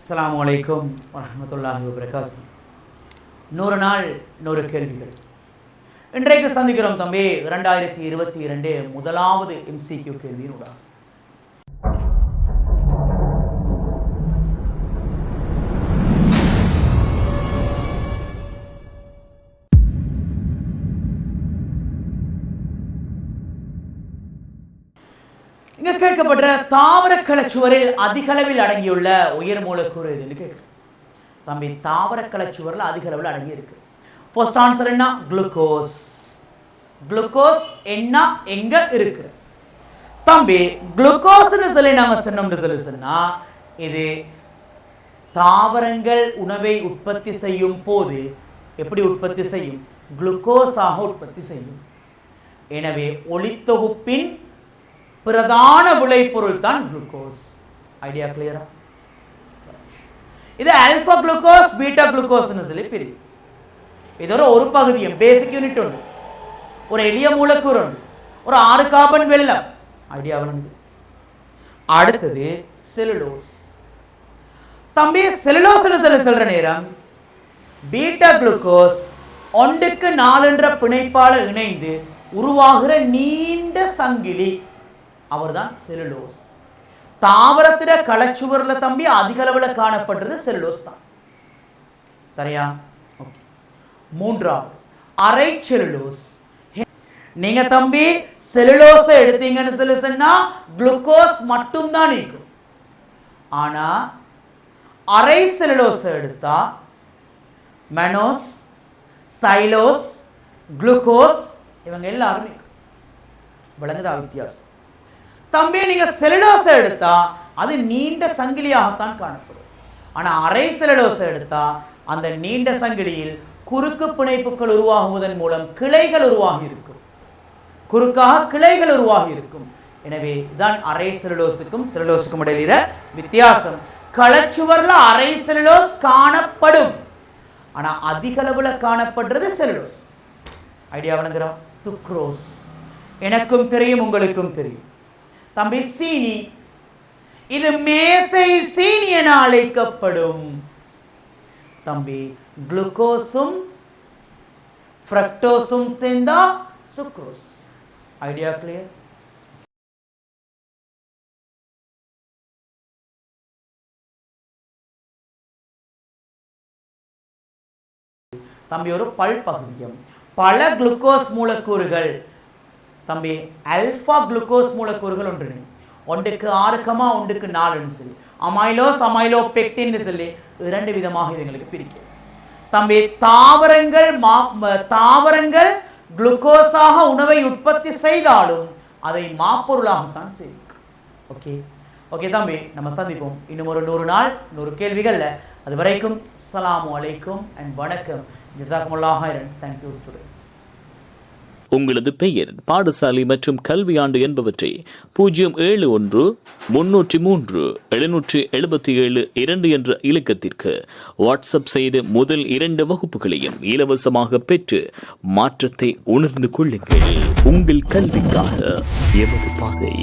அஸ்லாம் அலைக்கும் வரமத்துல்லாஹி வபரகாத் நூறு நாள் நூறு கேள்விகள். இன்றைக்கு சந்திக்கிறோம் தம்பி இரண்டாயிரத்தி இருபத்தி இரண்டு முதலாவது எம்சிக்யூ கேள்வியினூடாக இங்க கேட்கப்படுற தாவரக்கலச் சுவரில் அதிக அளவில் அடங்கியுள்ள உயர் மூலக்கூறு எதுன்னு கேட்குறேன். தம்பி தாவர சுவரில் அதிக அளவில் அடங்கி இருக்கு. ஃபர்ஸ்ட் ஆன்சர் என்ன? குளுக்கோஸ் குளுக்கோஸ் என்ன? எங்க இருக்கு? தம்பி குளுக்கோஸ்னு சொல்லி நாம சொன்னோம்னு சொல்லி சொன்னா இது தாவரங்கள் உணவை உற்பத்தி செய்யும் போது எப்படி உற்பத்தி செய்யும்? குளுக்கோஸாக உற்பத்தி செய்யும். எனவே ஒளித்தொகுப்பின் பிரதான விளைபொருள் தான் குளுக்கோஸ். ஐடியா கிளியரா இது ஆல்பா குளுக்கோஸ் பீட்டா குளுக்கோஸ்னு சொல்லி பிரிவு. இது ஒரு ஒரு பகுதியும் பேசிக் யூனிட் ஒன்று ஒரு எளிய மூலக்கூறு ஒரு ஆறு கார்பன் வெள்ளம் ஐடியா வளர்ந்து அடுத்தது செலுலோஸ் தம்பி செலுலோஸ்னு சொல்லி சொல்ற நேரம் பீட்டா குளுக்கோஸ் ஒன்றுக்கு நாலுன்ற பிணைப்பால இணைந்து உருவாகிற நீண்ட சங்கிலி. அவர்தான் செலுலோஸ் தாவரத்திட களச்சுவர்ல தம்பி அதிக அளவில் காணப்படுறது செல்லுலோஸ் தான். சரியா? ஓகே. மூன்றாவது அரை செலுலோஸ் நீங்க தம்பி செலுலோஸை எடுத்தீங்கன்னு சொல்லி சொன்னா குளுக்கோஸ் மட்டும் தான் நீக்கும். ஆனா அரை செலுலோஸை எடுத்தா மெனோஸ் சைலோஸ் குளுக்கோஸ் இவங்க எல்லாரும் நீக்கும். விளங்குதா வித்தியாசம்? தம்பி நீங்க செலுலோஸை எடுத்தா அது நீண்ட சங்கிலியாகத்தான் காணப்படும். ஆனா அரை செலுலோஸை எடுத்தா அந்த நீண்ட சங்கிலியில் குறுக்கு பிணைப்புகள் உருவாகுவதன் மூலம் கிளைகள் உருவாகி இருக்கும். குறுக்காக கிளைகள் உருவாகி இருக்கும். எனவே இதான் அரை செலுலோஸுக்கும் செலுலோஸுக்கும் இடையில வித்தியாசம். களச்சுவர்ல அரை செலுலோஸ் காணப்படும். ஆனா அதிக அளவுல காணப்படுறது செலுலோஸ் ஐடியா வணங்குறோம் சுக்ரோஸ் எனக்கும் தெரியும் உங்களுக்கும் தெரியும். தம்பி சீனி. இது மேசை சீனி என அழைக்கப்படும். தம்பி குளுக்கோஸும் ஃப்ரக்டோஸும் சேர்ந்தா சுக்ரோஸ். ஐடியா கிளியர் தம்பி ஒரு பல் பகுதியம். பல குளுக்கோஸ் மூலக்கூறுகள். தம்பி அல்ஃபா குளுக்கோஸ் மூலக்கூறுகள் ஒன்று ஒன்றுக்கு ஆறுக்கமா ஒன்றுக்கு நாலுன்னு சொல்லி. அமைலோஸ் அமைலோ பெக்டின்னு சொல்லி இரண்டு விதமாக இது எங்களுக்கு பிரிக்கும் தம்பி தாவரங்கள் மா தாவரங்கள் குளுக்கோஸாக உணவை உற்பத்தி செய்தாலும் அதை மாப்பொருளாகத்தான் செய்யும். ஓகே ஓகே தம்பி நம்ம சந்திப்போம். இன்னும் ஒரு நூறு நாள் நூறு கேள்விகள்ல. அது வரைக்கும் அஸ்லாம் அலைக்கும் அண்ட் வணக்கம். ஜிசாக்குமுல்லாஹ் தேங்க்யூ ஸ்டூடெண்ட்ஸ் உங்களது பெயர் பாடசாலை மற்றும் கல்வியாண்டு என்பவற்றை பூஜ்ஜியம் ஏழு ஒன்று முன்னூற்றி மூன்று எழுநூற்றி எழுபத்தி ஏழு இரண்டு என்ற இலக்கத்திற்கு வாட்ஸ்அப் செய்து முதல் இரண்டு வகுப்புகளையும் இலவசமாக பெற்று மாற்றத்தை உணர்ந்து கொள்ளுங்கள். உங்கள் கல்விக்காக எமது பாதை.